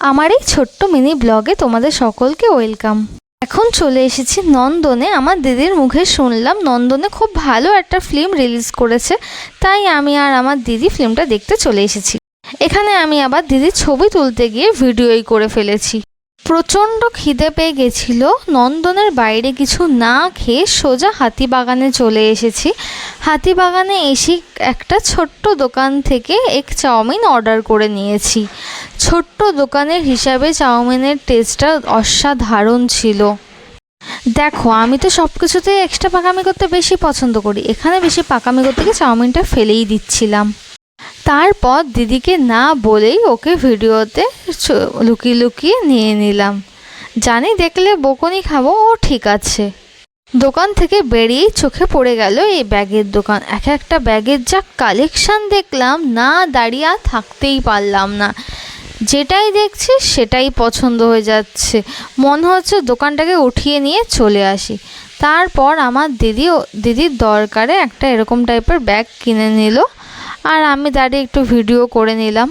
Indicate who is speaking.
Speaker 1: আমার এই ছোট্ট মিনি ব্লগে তোমাদের সকলকে ওয়েলকাম। এখন চলে এসেছি নন্দনে। আমার দিদির মুখে শুনলাম নন্দনে খুব ভালো একটা ফিল্ম রিলিজ করেছে। তাই আমি আর আমার দিদি ফিল্মটা দেখতে চলে এসেছি। এখানে আমি আবার দিদির ছবি তুলতে গিয়ে ভিডিওই করে ফেলেছি। প্রচণ্ড খিদে পেয়ে গেছিল। নন্দনের বাইরে কিছু না খেয়ে সোজা হাতিবাগানে চলে এসেছি। হাতিবাগানে এসে একটা ছোট্ট দোকান থেকে এক চাউমিন অর্ডার করে নিয়েছি। ছোট্ট দোকানের হিসাবে চাউমিনের টেস্টটা অসাধারণ ছিল। দেখো, আমি তো সব কিছুতেই এক্সট্রা পাকামি করতে বেশি পছন্দ করি। এখানে বেশি পাকামি করতে গিয়ে চাউমিনটা ফেলেই দিচ্ছিলাম। তারপর দিদিকে না বলেই ওকে ভিডিওতে লুকিয়ে লুকিয়ে নিয়ে নিলাম। জানি দেখলে বকুনি খাব, ও ঠিক আছে। দোকান থেকে বেরিয়েই চোখে পড়ে গেল এই ব্যাগের দোকান। এক একটা ব্যাগের যা কালেকশন দেখলাম, না দাঁড়িয়ে থাকতেই পারলাম না। যেটাই দেখছি, সেটাই পছন্দ হয়ে যাচ্ছে। মনে হচ্ছে দোকানটাকে উঠিয়ে নিয়ে চলে আসি। তারপর আমার দিদি দিদির দরকারে একটা এরকম টাইপের ব্যাগ কিনে নিল। আর আমি দাঁড়িয়ে একটু ভিডিও করে নিলাম।